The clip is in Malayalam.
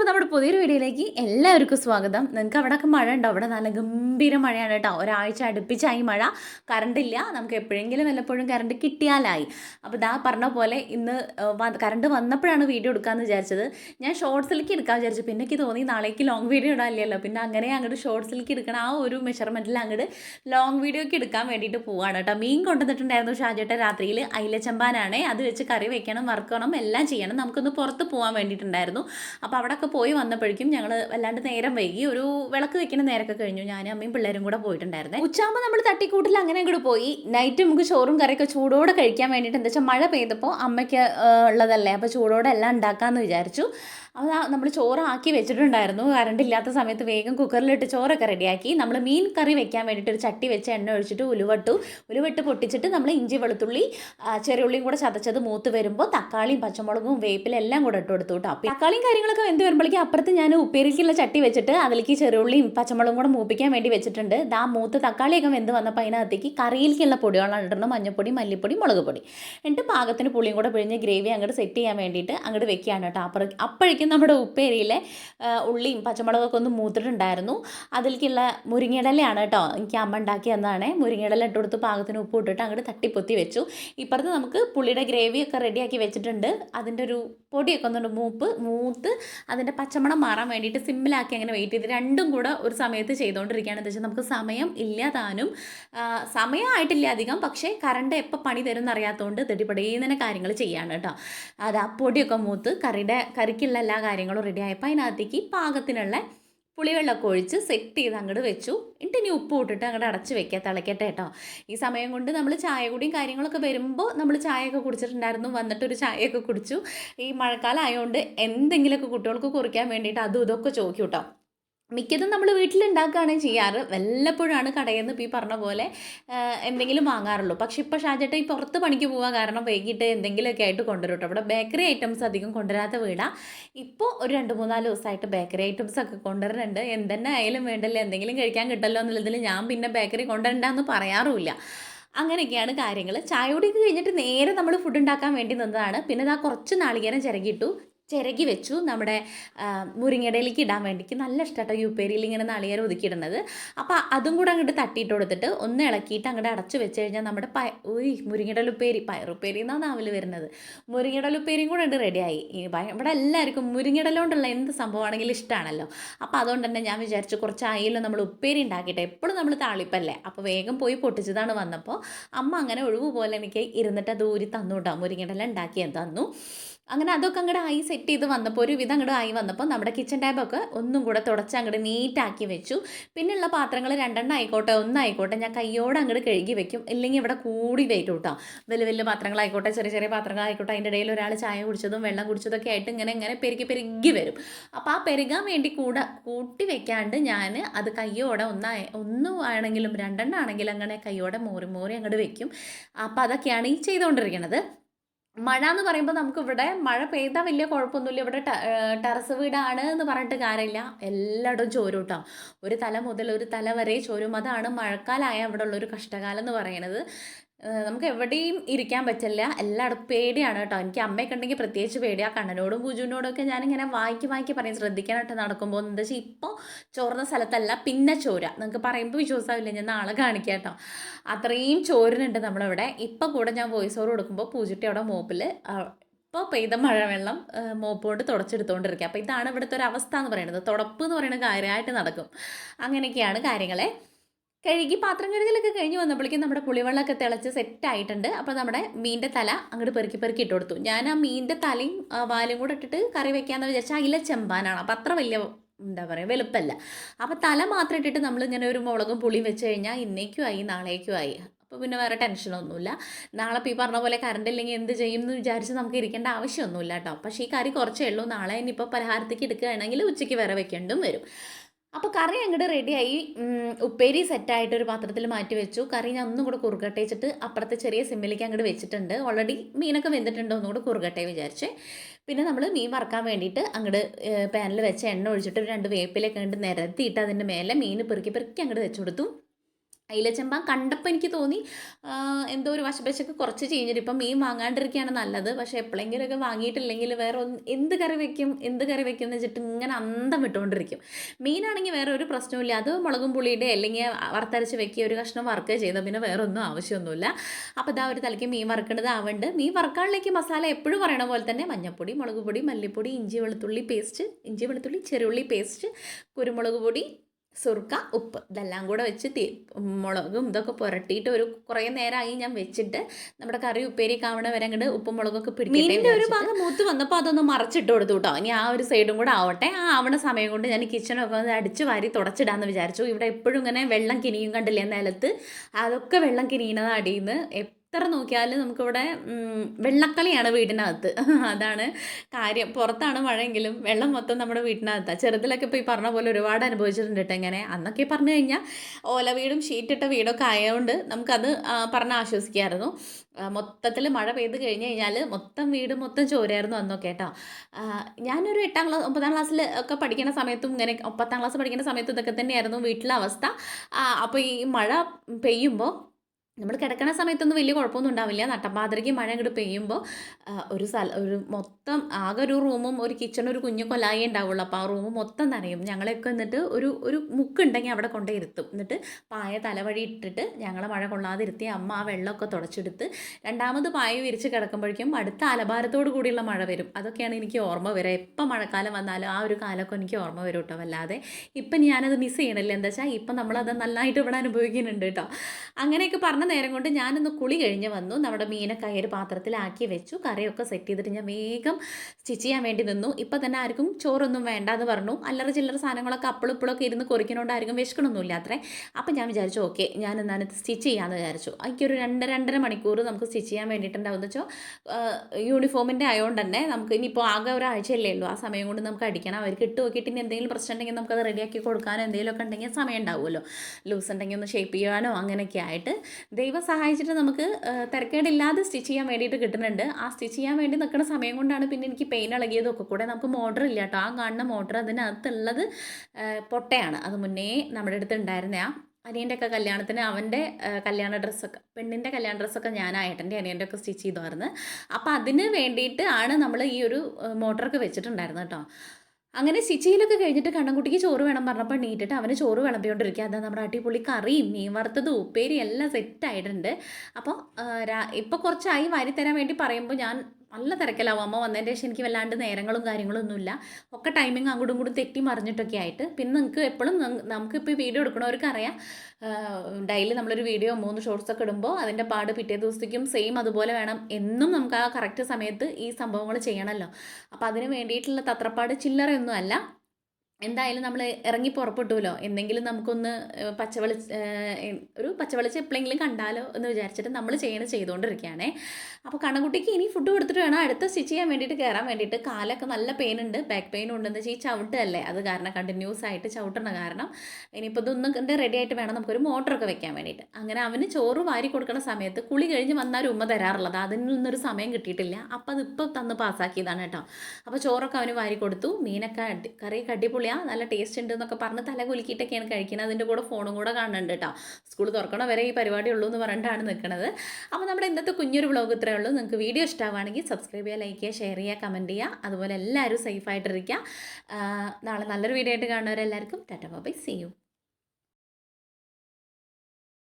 അപ്പോൾ നമ്മുടെ പുതിയൊരു വീഡിയോയിലേക്ക് എല്ലാവർക്കും സ്വാഗതം. നിങ്ങൾക്ക് അവിടെയൊക്കെ മഴ ഉണ്ടോ? അവിടെ നല്ല ഗംഭീര മഴയാണ് കേട്ടോ. ഒരാഴ്ച അടുപ്പിച്ചായി മഴ. കറണ്ട് ഇല്ല. നമുക്ക് എപ്പോഴെങ്കിലും വല്ലപ്പോഴും കറണ്ട് കിട്ടിയാലായി. അപ്പോൾ ഇതാ പറഞ്ഞ പോലെ ഇന്ന് കറണ്ട് വന്നപ്പോഴാണ് വീഡിയോ എടുക്കാമെന്ന് വിചാരിച്ചത്. ഞാൻ ഷോർട്സിലേക്ക് എടുക്കാൻ വിചാരിച്ചു. പിന്നെ എനിക്ക് തോന്നി നാളേക്ക് ലോങ് വീഡിയോ ഇടാനില്ലല്ലോ. പിന്നെ അങ്ങനെ അങ്ങോട്ട് ഷോർട്സിലേക്ക് എടുക്കണ ആ ഒരു മെഷർമെന്റിൽ അങ്ങോട്ട് ലോങ് വീഡിയോക്ക് എടുക്കാൻ വേണ്ടിയിട്ട് പോവാണ് കേട്ടോ. മീൻ കൊണ്ടുവന്നിട്ടുണ്ടായിരുന്നു ഷാജേട്ട രാത്രിയിൽ അയിലച്ചമ്പാനാണ് അത് വെച്ച് കറി വെക്കണം വറുക്കണം എല്ലാം ചെയ്യണം. നമുക്കൊന്ന് പുറത്ത് പോകാൻ വേണ്ടിയിട്ടുണ്ടായിരുന്നു. അപ്പോൾ അവിടെയൊക്കെ പോയി വന്നപ്പോഴേക്കും ഞങ്ങൾ വല്ലാണ്ട് നേരം വൈകി. ഒരു വിളക്ക് വെക്കുന്ന നേരമൊക്കെ കഴിഞ്ഞു. ഞാൻ അമ്മയും പിള്ളേരും കൂടെ പോയിട്ടുണ്ടായിരുന്നു. ഉച്ചാകുമ്പോൾ നമ്മൾ തട്ടിക്കൂട്ടിൽ അങ്ങനെ അങ്ങോട്ട് പോയി. നൈറ്റ് നമുക്ക് ചോറും കറിയൊക്കെ ചൂടോടെ കഴിക്കാൻ വേണ്ടിയിട്ട് എന്താ വെച്ചാൽ മഴ പെയ്തപ്പോൾ അമ്മയ്ക്ക് ഉള്ളതല്ലേ. അപ്പോൾ ചൂടോടെ എല്ലാം ഉണ്ടാക്കാമെന്ന് വിചാരിച്ചു. അപ്പോൾ നമ്മൾ ചോറ് ആക്കി വെച്ചിട്ടുണ്ടായിരുന്നു. കറണ്ട് ഇല്ലാത്ത സമയത്ത് വേഗം കുക്കറിലിട്ട് ചോറൊക്കെ റെഡിയാക്കി. നമ്മൾ മീൻ കറി വെക്കാൻ വേണ്ടിയിട്ട് ഒരു ചട്ടി വെച്ച് എണ്ണ ഒഴിച്ചിട്ട് ഉലുവട്ടു. ഉലുവട്ട് പൊട്ടിച്ചിട്ട് നമ്മൾ ഇഞ്ചി വെളുത്തുള്ളി ചെറിയ ചെറിയുള്ളിയും കൂടെ ചതച്ചത് മൂത്ത് വരുമ്പോൾ തക്കാളിയും പച്ചമുളകും വേപ്പിലും എല്ലാം കൂടെ ഇട്ട് കൊടുത്തു കേട്ടോ തക്കാളിയും കാര്യങ്ങളൊക്കെ വെന്ത് വരുമ്പോഴേക്കും അപ്പുറത്ത് ഞാൻ ഉപ്പേരിക്കുള്ള ചട്ടി വെച്ചിട്ട് അതിലേക്ക് ചെറിയുള്ളിയും പച്ചമുളകും കൂടെ മൂപ്പിക്കാൻ വേണ്ടി വെച്ചിട്ടുണ്ട്. ദാ മൂത്ത് തക്കാളിയൊക്കെ വെന്ത് വന്നപ്പോൾ അതിനകത്തേക്ക് കറിയിലേക്കുള്ള പൊടികളാണ് ഇടണം മഞ്ഞപ്പൊടി മല്ലിപ്പൊടി മുളക് പൊടി. എന്നിട്ട് പാകത്തിന് പുളിയും കൂടെ പിഴിഞ്ഞ് ഗ്രേവി അങ്ങോട്ട് സെറ്റ് ചെയ്യാൻ വേണ്ടിയിട്ട് അങ്ങോട്ട് വെക്കുകയാണ് കേട്ടോ അപ്പോഴേക്കും നമ്മുടെ ഉപ്പേരിയിലെ ഉള്ളിയും പച്ചമുളകൊക്കെ ഒന്ന് മൂത്തിട്ടുണ്ടായിരുന്നു. അതിലേക്കുള്ള മുരിങ്ങയിടലയാണ് കേട്ടോ എനിക്ക് അമ്മ ഉണ്ടാക്കി തന്നതാണ് മുരിങ്ങയിടല ഇട്ട് കൊടുത്ത് പാകത്തിന് ഉപ്പ് ഇട്ടിട്ട് അങ്ങോട്ട് തട്ടിപ്പൊത്തി വെച്ചു. ഇപ്പുറത്ത് നമുക്ക് പുളിയുടെ ഗ്രേവിയൊക്കെ റെഡിയാക്കി വെച്ചിട്ടുണ്ട്. അതിന്റെ ഒരു പൊടിയൊക്കെ ഒന്നുകൊണ്ട് മൂപ്പ് മൂത്ത് അതിന്റെ പച്ചമണം മാറാൻ വേണ്ടിയിട്ട് സിമ്മിലാക്കി അങ്ങനെ വെയിറ്റ് ചെയ്ത് രണ്ടും കൂടെ ഒരു സമയത്ത് ചെയ്തുകൊണ്ടിരിക്കുകയാണ് എന്താ വെച്ചാൽ നമുക്ക് സമയം ഇല്ല താനും. ആ, സമയമായിട്ടില്ല അധികം. പക്ഷേ കറണ്ട് എപ്പോൾ പണി തരും എന്നറിയാത്തതുകൊണ്ട് തെടിപടേന്നെ കാര്യങ്ങൾ ചെയ്യാണ് കേട്ടോ. അത് ആ പൊടിയൊക്കെ മൂത്ത് കറിയുടെ കറിക്കുള്ള എല്ലാ കാര്യങ്ങളും റെഡി ആയപ്പോൾ അതിനകത്തേക്ക് പാകത്തിനുള്ള പുളിവെള്ളമൊക്കെ ഒഴിച്ച് സെറ്റ് ചെയ്ത് അങ്ങോട്ട് വെച്ചു. എന്നിട്ട് ഇനി ഉപ്പ് ഇട്ടിട്ട് അങ്ങോട്ട് അടച്ച് വെക്കുക തിളക്കട്ടെ കേട്ടോ ഈ സമയം കൊണ്ട് നമ്മൾ ചായ കുടിയും കാര്യങ്ങളൊക്കെ വരുമ്പോൾ നമ്മൾ ചായയൊക്കെ കുടിച്ചിട്ടുണ്ടായിരുന്നു. വന്നിട്ടൊരു ചായയൊക്കെ കുടിച്ചു. ഈ മഴക്കാലം ആയതുകൊണ്ട് എന്തെങ്കിലുമൊക്കെ കുട്ടികൾക്ക് കുറിക്കാൻ വേണ്ടിയിട്ട് അതും ഇതൊക്കെ ചോദിക്കും കേട്ടോ മിക്കതും നമ്മൾ വീട്ടിലുണ്ടാക്കുകയാണ് ചെയ്യാറ്. വല്ലപ്പോഴാണ് കടയിൽ നിന്ന് ഇപ്പോൾ ഈ പറഞ്ഞ പോലെ എന്തെങ്കിലും വാങ്ങാറുള്ളൂ. പക്ഷേ ഇപ്പോൾ ഷാജേട്ട ഈ പുറത്ത് പണിക്ക് പോകാൻ കാരണം വൈകിട്ട് എന്തെങ്കിലുമൊക്കെ ആയിട്ട് കൊണ്ടുവരും കേട്ടോ. അവിടെ ബേക്കറി ഐറ്റംസ് അധികം കൊണ്ടുവരാത്ത വീടാണ് ഇപ്പോൾ ഒരു രണ്ട് മൂന്നാൽ ദിവസമായിട്ട് ബേക്കറി ഐറ്റംസ് ഒക്കെ കൊണ്ടുവരുന്നുണ്ട്. എന്തെന്നെ ആയാലും വേണ്ടല്ലോ? എന്തെങ്കിലും കഴിക്കാൻ കിട്ടല്ലോ എന്നുള്ളതിൽ ഞാൻ പിന്നെ ബേക്കറി കൊണ്ടുവരണ്ടെന്ന് പറയാറുമില്ല. അങ്ങനെയൊക്കെയാണ് കാര്യങ്ങൾ ചായ കുടിയൊക്കെ കഴിഞ്ഞിട്ട് നേരെ നമ്മൾ ഫുഡ് ഉണ്ടാക്കാൻ വേണ്ടി നിന്നതാണ്. പിന്നെ ഇതാ കുറച്ച് നാളികേരം ചിരകിയിട്ടു. ചിരകി വെച്ചു നമ്മുടെ മുരിങ്ങടയിലേക്ക് ഇടാൻ വേണ്ടിക്ക്. നല്ല ഇഷ്ടമാട്ടോ യു പേരിയിൽ ഇങ്ങനെ ഒതുക്കി ഇടുന്നത് അപ്പോൾ അതും കൂടെ അങ്ങോട്ട് തട്ടിയിട്ട് കൊടുത്തിട്ട് ഒന്ന് ഇളക്കിയിട്ട് അങ്ങോട്ട് അടച്ചു വെച്ച് കഴിഞ്ഞാൽ നമ്മുടെ പയ ഉയ് മുരിങ്ങടലുപ്പേരി പയറുപ്പേരി എന്നാണ് നാവിൽ വരുന്നത്. മുരിങ്ങടലുപ്പേരിയും കൂടെ ഉണ്ട് റെഡിയായി ഇവിടെ എല്ലാവർക്കും മുരിങ്ങടലോണ്ടുള്ള എന്ത് സംഭവമാണെങ്കിലും ഇഷ്ടമാണല്ലോ അപ്പോൾ അതുകൊണ്ട് തന്നെ ഞാൻ വിചാരിച്ചു കുറച്ച് ആയാലും നമ്മൾ ഉപ്പേരി ഉണ്ടാക്കിയിട്ട് എപ്പോഴും നമ്മൾ താളിപ്പല്ലേ. അപ്പോൾ വേഗം പോയി പൊട്ടിച്ചതാണ് വന്നപ്പോൾ അമ്മ അങ്ങനെ ഒഴിവ് പോലെ എനിക്ക് ഇരുന്നിട്ട് അത് ഊരി തന്നു കേട്ടോ. മുരിങ്ങടല ഉണ്ടാക്കിയത് തന്നു. അങ്ങനെ അതൊക്കെ അങ്ങോട്ട് ആയി സെറ്റ് ചെയ്ത് വന്നപ്പോൾ ഒരു വിധം അങ്ങോട്ട് ആയി വന്നപ്പോൾ നമ്മുടെ കിച്ചൺ ടാബൊക്കെ ഒന്നും കൂടെ തുടച്ച് അങ്ങോട്ട് നീറ്റാക്കി വെച്ചു. പിന്നെയുള്ള പാത്രങ്ങൾ രണ്ടെണ്ണം ആയിക്കോട്ടെ ഒന്നായിക്കോട്ടെ ഞാൻ കയ്യോടെ അങ്ങോട്ട് കഴുകി വെക്കും. ഇല്ലെങ്കിൽ ഇവിടെ കൂടി വരും കേട്ടോ. വലിയ വലിയ പാത്രങ്ങളായിക്കോട്ടെ ചെറിയ ചെറിയ പാത്രങ്ങളായിക്കോട്ടെ അതിന്റെ ഇടയിൽ ഒരാൾ ചായ കുടിച്ചതും വെള്ളം കുടിച്ചതൊക്കെ ആയിട്ട് ഇങ്ങനെ ഇങ്ങനെ പെരുകി പെരുകി വരും. അപ്പോൾ ആ പെരുകാൻ വേണ്ടി കൂടെ കൂട്ടി വെക്കാണ്ട് ഞാൻ അത് കയ്യോടെ ഒന്നായി ഒന്നും ആണെങ്കിലും രണ്ടെണ്ണം ആണെങ്കിലും അങ്ങനെ കയ്യോടെ മോറി മോറി അങ്ങോട്ട് വെക്കും. അപ്പോൾ അതൊക്കെയാണ് ഈ ചെയ്തുകൊണ്ടിരിക്കുന്നത് മഴ എന്ന് പറയുമ്പോൾ നമുക്ക് ഇവിടെ മഴ പെയ്താൽ വലിയ കുഴപ്പമൊന്നുമില്ല ഇവിടെ ടെറസ് വീടാണ് എന്ന് പറഞ്ഞിട്ട് കാര്യമില്ല എല്ലായിടവും ചോരും കേട്ടോ ഒരു തല മുതൽ ഒരു തല വരെ ചോരും. അതാണ് മഴക്കാലമായ അവിടെ ഉള്ളൊരു കഷ്ടകാലം എന്ന് പറയുന്നത് നമുക്ക് എവിടെയും ഇരിക്കാൻ പറ്റില്ല. എല്ലായിടത്തും പേടിയാണ് കേട്ടോ. എനിക്ക് അമ്മയൊക്കെ ഉണ്ടെങ്കിൽ പ്രത്യേകിച്ച് പേടിയാണ് കണ്ണനോടും പൂജുവിനോടും ഒക്കെ ഞാനിങ്ങനെ വായിക്കി വായിക്കി പറയും. ശ്രദ്ധിക്കാനായിട്ട് നടക്കുമ്പോൾ. എന്താ വെച്ചാൽ ഇപ്പോൾ ചോർന്ന സ്ഥലത്തല്ല പിന്നെ ചോര. നിങ്ങൾക്ക് പറയുമ്പോൾ വിശ്വാസമില്ല ഞാൻ നാളെ കാണിക്കാം കേട്ടോ. അത്രയും ചോരനുണ്ട് നമ്മളിവിടെ. ഇപ്പം കൂടെ ഞാൻ വോയിസ് ഓവർ കൊടുക്കുമ്പോൾ പൂജുട്ടി അവിടെ മോപ്പിൽ ഇപ്പോൾ പെയ്ത മഴവെള്ളം മോപ്പ് കൊണ്ട് തുടച്ചെടുത്തുകൊണ്ടിരിക്കുക അപ്പോൾ ഇതാണ് ഇവിടുത്തെ ഒരു അവസ്ഥ എന്ന് പറയുന്നത്. തുടപ്പ് എന്ന് പറയുന്ന കാര്യമായിട്ട് നടക്കും. അങ്ങനെയൊക്കെയാണ് കാര്യങ്ങളെ. കഴുകി പാത്രം കഴുകലൊക്കെ കഴിഞ്ഞ് വന്നപ്പോഴേക്കും നമ്മുടെ പുളിവെള്ളമൊക്കെ തിളച്ച് സെറ്റ് ആയിട്ടുണ്ട് അപ്പോൾ നമ്മുടെ മീന്റെ തല അങ്ങോട്ട് പെറുക്കി പെറുക്കി ഇട്ട് കൊടുത്തു. ഞാൻ ആ മീന്റെ തലയും വാലും കൂടെ ഇട്ടിട്ട് കറി വെക്കാമെന്ന് വിചാരിച്ചാൽ അയില ചെമ്പാനാണ്. അപ്പോൾ അത്ര വലിയ എന്താ പറയുക വെളുപ്പല്ല. അപ്പോൾ തല മാത്രം ഇട്ടിട്ട് നമ്മൾ ഇങ്ങനെ ഒരു മുളകും പുളിയും വെച്ച് കഴിഞ്ഞാൽ ഇന്നേക്കും ആയി നാളേക്കും ആയി. അപ്പോൾ പിന്നെ വേറെ ടെൻഷനൊന്നുമില്ല നാളെ ഇപ്പോൾ ഈ പറഞ്ഞ പോലെ കറണ്ട് ഇല്ലെങ്കിൽ എന്ത് ചെയ്യും എന്ന് വിചാരിച്ച് നമുക്ക് ഇരിക്കേണ്ട ആവശ്യമൊന്നുമില്ല കേട്ടോ. പക്ഷേ ഈ കറി കുറച്ചേ ഉള്ളൂ. നാളെ ഇനിയിപ്പോൾ പലഹാരത്തേക്ക് എടുക്കുകയാണെങ്കിൽ ഉച്ചയ്ക്ക് വേറെ വെക്കേണ്ടും വരും. അപ്പോൾ കറി അങ്ങോട്ട് റെഡിയായി ഉപ്പേരി സെറ്റായിട്ട് ഒരു പാത്രത്തിൽ മാറ്റി വെച്ചു. കറി ഞാൻ ഒന്നും കൂടെ കുറുകട്ടെ വെച്ചിട്ട് അപ്പുറത്തെ ചെറിയ സിമ്മിലേക്ക് അങ്ങോട്ട് വെച്ചിട്ടുണ്ട്. ഓൾറെഡി മീനൊക്കെ വെന്തിട്ടുണ്ടോ ഒന്നും കൂടെ കുറുകട്ടെ വിചാരിച്ച്. പിന്നെ നമ്മൾ മീൻ വറക്കാൻ വേണ്ടിയിട്ട് അങ്ങോട്ട് പാനിൽ വെച്ച് എണ്ണ ഒഴിച്ചിട്ട് രണ്ട് വേപ്പിലൊക്കെ അങ്ങോട്ട് നിരത്തിയിട്ട് അതിന്റെ മേലെ മീൻ പെറുക്കി പെറുക്കി അങ്ങോട്ട് വെച്ചു കൊടുത്തു. അയിലച്ചമ്പ കണ്ടപ്പോൾ എനിക്ക് തോന്നി എന്തോ ഒരു വശപ്പശക്ക് കുറച്ച് ചീഞ്ഞിട്ട് ഇപ്പം മീൻ വാങ്ങാണ്ടിരിക്കുകയാണ് നല്ലത്. പക്ഷെ എപ്പോഴെങ്കിലുമൊക്കെ വാങ്ങിയിട്ടില്ലെങ്കിൽ വേറെ ഒന്ന് എന്ത് കറി വെക്കും എന്ത് കറി വെക്കും എന്ന് വെച്ചിട്ട് ഇങ്ങനെ അന്തം വിട്ടുകൊണ്ടിരിക്കും മീനാണെങ്കിൽ വേറെ ഒരു പ്രശ്നമില്ല അത് മുളകും പുളിയുടെ അല്ലെങ്കിൽ വറുത്തരച്ച് വെക്കുക ഒരു കഷ്ണം വർക്ക് ചെയ്താൽ പിന്നെ വേറെ ഒന്നും ആവശ്യമൊന്നുമില്ല. അപ്പോൾ ഇതാ ഒരു തലയ്ക്ക് മീൻ വറുക്കേണ്ടത് ആവുന്നുണ്ട്. മീൻ വറുക്കാനിലേക്ക് മസാല എപ്പോഴും പറയണ പോലെ തന്നെ മഞ്ഞൾപ്പൊടി മുളക് പൊടി മല്ലിപ്പൊടി ഇഞ്ചി വെളുത്തുള്ളി പേസ്റ്റ് ഇഞ്ചി വെളുത്തുള്ളി ചെറുള്ളി പേസ്റ്റ് കുരുമുളക് പൊടി സുർക്ക ഉപ്പ്. ഇതെല്ലാം കൂടെ വെച്ച് തീ മുളകും ഇതൊക്കെ പുരട്ടിയിട്ട് ഒരു കുറേ നേരമായി ഞാൻ വെച്ചിട്ട് നമ്മുടെ കറി ഉപ്പേരി കാവണ വരെ അങ്ങോട്ട് ഉപ്പും മുളകൊക്കെ പിടിക്കട്ടെ ഒരു ഭാഗം മൂത്ത് വന്നപ്പോൾ അതൊന്ന് മറച്ചിട്ട് കൊടുത്തു കേട്ടോ. ഇനി ആ ഒരു സൈഡും കൂടെ ആവട്ടെ. ആ ആവണ സമയം കൊണ്ട് ഞാൻ കിച്ചണൊക്കെ ഒന്ന് അടിച്ച് വാരി തുടച്ചിടാന്ന് വിചാരിച്ചു. ഇവിടെ എപ്പോഴും ഇങ്ങനെ വെള്ളം കിനിയും കണ്ടില്ലേ നിലത്ത്? അതൊക്കെ വെള്ളം കിനിയണത് അടിയിൽ നിന്ന് എത്ര നോക്കിയാലും നമുക്കിവിടെ വെള്ളക്കളിയാണ് വീടിനകത്ത്. അതാണ് കാര്യം. പുറത്താണ് മഴയെങ്കിലും വെള്ളം മൊത്തം നമ്മുടെ വീട്ടിനകത്താണ് ചെറുതിലൊക്കെ ഇപ്പോൾ ഈ പറഞ്ഞ പോലെ ഒരുപാട് അനുഭവിച്ചിട്ടുണ്ട് കേട്ടോ ഇങ്ങനെ. അന്നൊക്കെ പറഞ്ഞു കഴിഞ്ഞാൽ ഓല വീടും ഷീറ്റിട്ട വീടൊക്കെ ആയതുകൊണ്ട് നമുക്കത് പറഞ്ഞ് ആശ്വസിക്കായിരുന്നു. മൊത്തത്തിൽ മഴ പെയ്ത് കഴിഞ്ഞ് കഴിഞ്ഞാൽ മൊത്തം വീട് മൊത്തം ചോരായിരുന്നു അന്നൊക്കെ കേട്ടോ. ഞാനൊരു എട്ടാം ക്ലാസ് ഒമ്പതാം ക്ലാസ്സിൽ ഒക്കെ പഠിക്കുന്ന സമയത്തും ഇങ്ങനെ പത്താം ക്ലാസ് പഠിക്കുന്ന സമയത്തും ഇതൊക്കെ തന്നെയായിരുന്നു വീട്ടിലെ അവസ്ഥ. അപ്പോൾ ഈ മഴ പെയ്യുമ്പോൾ നമ്മൾ കിടക്കണ സമയത്തൊന്നും വലിയ കുഴപ്പമൊന്നും ഉണ്ടാവില്ല. നട്ടപ്പാതിരയ്ക്ക് മഴ അങ്ങോട്ട് പെയ്യുമ്പോൾ ഒരു സ്ഥല ഒരു മൊത്തം ആകെ ഒരു റൂമും ഒരു കിച്ചണും ഒരു കുഞ്ഞു കൊലായി ഉണ്ടാവുള്ളൂ. അപ്പോൾ ആ റൂം മൊത്തം നനയും. ഞങ്ങളെയൊക്കെ എന്നിട്ട് ഒരു ഒരു മുക്കുണ്ടെങ്കിൽ അവിടെ കൊണ്ടേ ഇരുത്തും. എന്നിട്ട് പായ തലവഴി ഇട്ടിട്ട് ഞങ്ങളെ മഴ കൊള്ളാതിരുത്തി അമ്മ ആ വെള്ളമൊക്കെ തുടച്ചെടുത്ത് രണ്ടാമത് പായ വിരിച്ച് കിടക്കുമ്പോഴേക്കും അടുത്ത അലഭാരത്തോടു കൂടിയുള്ള മഴ വരും. അതൊക്കെയാണ് എനിക്ക് ഓർമ്മ വരിക എപ്പോൾ മഴക്കാലം വന്നാലും ആ ഒരു കാലമൊക്കെ എനിക്ക് ഓർമ്മ വരും കേട്ടോ വല്ലാതെ. ഇപ്പം ഞാനത് മിസ് ചെയ്യണില്ല. എന്താ വെച്ചാൽ ഇപ്പം നമ്മളത് നന്നായിട്ട് ഇവിടെ അനുഭവിക്കുന്നുണ്ട് കേട്ടോ അങ്ങനെയൊക്കെ പറഞ്ഞ നേരം കൊണ്ട് ഞാനൊന്ന് കുളി കഴിഞ്ഞ് വന്നു. നമ്മുടെ മീനൊക്കെ ഒരു പാത്രത്തിലാക്കി വെച്ചു. കറിയൊക്കെ സെറ്റ് ചെയ്തിട്ട് ഞാൻ വേഗം സ്റ്റിച്ച് ചെയ്യാൻ വേണ്ടി നിന്നു. ഇപ്പം തന്നെ ആർക്കും ചോറൊന്നും വേണ്ട എന്ന് പറഞ്ഞു. അല്ലറ ചില്ലറ സാധനങ്ങളൊക്കെ അപ്പളും ഇപ്പോഴൊക്കെ ഇരുന്ന് കുറിക്കണോണ്ട് ആർക്കും വിശക്കണമൊന്നുമില്ല അത്രേ. അപ്പം ഞാൻ വിചാരിച്ചു ഓക്കെ ഞാൻ എന്നാലും സ്റ്റിച്ച് ചെയ്യാമെന്ന് വിചാരിച്ചു. എനിക്കൊരു രണ്ട് രണ്ടര മണിക്കൂർ നമുക്ക് സ്റ്റിച്ച് ചെയ്യാൻ വേണ്ടിയിട്ടുണ്ടാവും വെച്ചാൽ യൂണിഫോമിന്റെ ആയതുകൊണ്ട് തന്നെ നമുക്ക് ഇനിയിപ്പോൾ ആകെ ഒരാഴ്ചയല്ലേ ഉള്ളൂ. ആ സമയം കൊണ്ട് നമുക്ക് അടിക്കണം. അവർക്ക് ഇട്ട് നോക്കിയിട്ട് ഇനി എന്തെങ്കിലും പ്രശ്നം ഉണ്ടെങ്കിൽ നമുക്കത് റെഡിയാക്കി കൊടുക്കാനോ എന്തെങ്കിലുമൊക്കെ ഉണ്ടെങ്കിൽ സമയം ഉണ്ടാവുമല്ലോ. ലൂസ് ഉണ്ടെങ്കിൽ ഒന്ന് ഷേപ്പ് ചെയ്യാനോ അങ്ങനെയൊക്കെ ആയിട്ട് ദൈവം സഹായിച്ചിട്ട് നമുക്ക് തിരക്കേടില്ലാതെ സ്റ്റിച്ച് ചെയ്യാൻ വേണ്ടിയിട്ട് കിട്ടുന്നുണ്ട്. ആ സ്റ്റിച്ച് ചെയ്യാൻ വേണ്ടി നിൽക്കുന്ന സമയം കൊണ്ടാണ് പിന്നെ എനിക്ക് പെയിൻ ഇളകിയതൊക്കെ കൂടെ. നമുക്ക് മോട്ടർ ഇല്ല കേട്ടോ. ആ കാണുന്ന മോട്ടർ അതിനകത്തുള്ളത് പൊട്ടയാണ്. അത് മുന്നേ നമ്മുടെ അടുത്ത് ഉണ്ടായിരുന്ന അനിയന്റെ ഒക്കെ കല്യാണത്തിന് അവന്റെ കല്യാണ ഡ്രസ്സൊക്കെ പെണ്ണിന്റെ കല്യാണ ഡ്രസ്സൊക്കെ ഞാൻ ഏട്ടന്റെ അനിയന്റെ ഒക്കെ സ്റ്റിച്ച് ചെയ്തായിരുന്നു അപ്പോൾ അതിന് വേണ്ടിയിട്ട് ആണ് നമ്മൾ ഈ ഒരു മോട്ടറൊക്കെ വെച്ചിട്ടുണ്ടായിരുന്നത് കേട്ടോ. അങ്ങനെ ശിച്ചിയിലൊക്കെ കഴിഞ്ഞിട്ട് കണ്ണൻകുട്ടിക്ക് ചോറ് വേണം പറഞ്ഞപ്പോൾ നീട്ടിട്ട് അവന് ചോറ് വിളമ്പിക്കൊണ്ടിരിക്കുക. അതാ നമ്മുടെ അടിപൊളി കറിയും മീൻ വറുത്തതും ഉപ്പേരി എല്ലാം സെറ്റായിട്ടുണ്ട് അപ്പോൾ ഇപ്പോൾ കുറച്ചായി വാരി തരാൻ വേണ്ടി പറയുമ്പോൾ ഞാൻ നല്ല തിരക്കിലാവും. അമ്മ വന്നതിന്റെ ശേഷം എനിക്ക് വല്ലാണ്ട് നേരങ്ങളും കാര്യങ്ങളും ഒന്നുമില്ല. ഒക്കെ ടൈമിങ് അങ്ങോട്ടും ഇങ്ങോട്ടും തെറ്റി മറിഞ്ഞിട്ടൊക്കെ ആയിട്ട്. പിന്നെ നിങ്ങൾക്ക് എപ്പോഴും നമുക്കിപ്പോൾ വീഡിയോ എടുക്കണവർക്ക് അറിയാം. ഡെയിലി നമ്മളൊരു വീഡിയോ മൂന്ന് ഷോർട്സ് ഒക്കെ ഇടുമ്പോൾ അതിന്റെ പാട് പിറ്റേ ദിവസത്തേക്കും സെയിം അതുപോലെ വേണം എന്നും നമുക്ക് ആ കറക്റ്റ് സമയത്ത് ഈ സംഭവങ്ങൾ ചെയ്യണമല്ലോ. അപ്പോൾ അതിന് വേണ്ടിയിട്ടുള്ള തത്രപ്പാട് ചില്ലറയൊന്നും അല്ല. എന്തായാലും നമ്മൾ ഇറങ്ങി പുറപ്പെട്ടുമല്ലോ എന്തെങ്കിലും നമുക്കൊന്ന് പച്ചവെളി ഒരു പച്ചവെളിച്ചം എപ്പോഴെങ്കിലും കണ്ടാലോ എന്ന് വിചാരിച്ചിട്ട് നമ്മൾ ചെയ്യണത് ചെയ്തുകൊണ്ടിരിക്കുകയാണേ അപ്പോൾ കണക്കുട്ടിക്ക് ഇനി ഫുഡ് കൊടുത്തിട്ട് വേണം. അടുത്ത സ്റ്റിച്ച് ചെയ്യാൻ വേണ്ടിയിട്ട് കയറാൻ വേണ്ടിയിട്ട് കാലൊക്കെ നല്ല പെയിൻ ഉണ്ട്. ബാക്ക് പെയിൻ ഉണ്ടെന്ന് വെച്ചാൽ ഈ ചവിട്ടല്ലേ? അത് കാരണം കണ്ടിന്യൂസ് ആയിട്ട് ചവിട്ടണ കാരണം. ഇനിയിപ്പോൾ ഇതൊന്നും കണ്ട് റെഡി ആയിട്ട് വേണം നമുക്കൊരു മോട്ടറൊക്കെ വെക്കാൻ വേണ്ടിയിട്ട്. അങ്ങനെ അവന് ചോറ് വാരി കൊടുക്കുന്ന സമയത്ത് കുളി കഴിഞ്ഞ് വന്നാൽ ഉമ്മ തരാറുള്ളത്. അതിൽ നിന്നൊരു സമയം കിട്ടിയിട്ടില്ല. അപ്പോൾ അത് ഇപ്പോൾ തന്ന് പാസ്സാക്കിയതാണ് കേട്ടോ. അപ്പോൾ ചോറൊക്കെ അവന് വാരി കൊടുത്തു. മീനൊക്കെ കറി കറിയൊക്കെ നല്ല ടേസ്റ്റ് ഉണ്ട് എന്നൊക്കെ പറഞ്ഞ് തല കുലുക്കിയിട്ടൊക്കെയാണ് കഴിക്കുന്നത് അതിന്റെ കൂടെ ഫോണും കൂടെ കാണുന്നുണ്ട് കേട്ടോ സ്കൂൾ തുറക്കണ വരെ ഈ പരിപാടി ഉള്ളൂ എന്ന് പറഞ്ഞിട്ടാണ് നിൽക്കുന്നത് അപ്പോൾ നമ്മുടെ ഇന്നത്തെ കുഞ്ഞൊരു വ്ളോഗ് ഇത്രയേ ഉള്ളൂ. നിങ്ങൾക്ക് വീഡിയോ ഇഷ്ടമാണെങ്കിൽ സബ്സ്ക്രൈബ് ചെയ്യുക ലൈക്ക് ചെയ്യുക ഷെയർ ചെയ്യുക കമന്റ് ചെയ്യുക അതുപോലെ എല്ലാവരും സേഫായിട്ടിരിക്കുക നാളെ നല്ലൊരു വീഡിയോ ആയിട്ട് കാണുന്നവരെല്ലാവർക്കും ടാറ്റ ബൈ സീ യു